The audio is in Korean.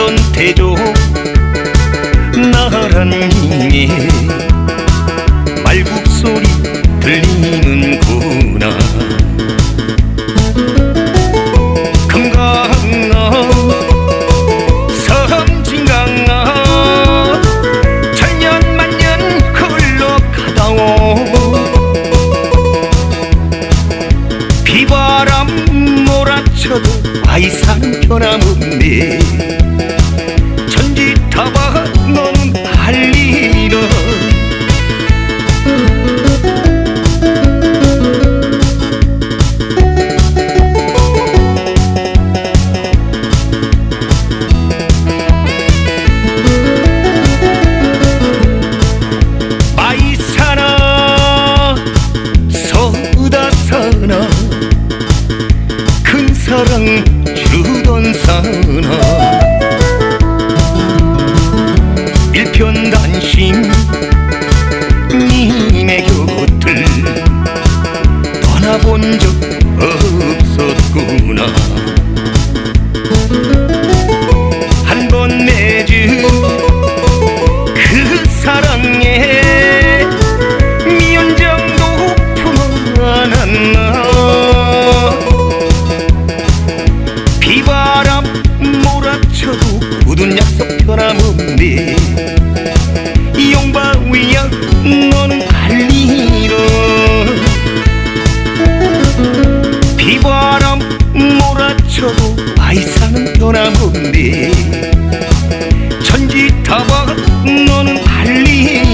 선태조 나란히 말굽소리 들리는구나. 비바람 몰아쳐도 아이산 변함없네. 서다사나 큰 사랑 주던 사나 일편단심 님의 곁을 떠나본 적 없었구 품어놨나. 비바람 몰아쳐도 굳은 약속 변함없네 용바위야 너는 갈리라 비바람 몰아쳐도 아이사는 변함없네 천지타봐 너는 갈리라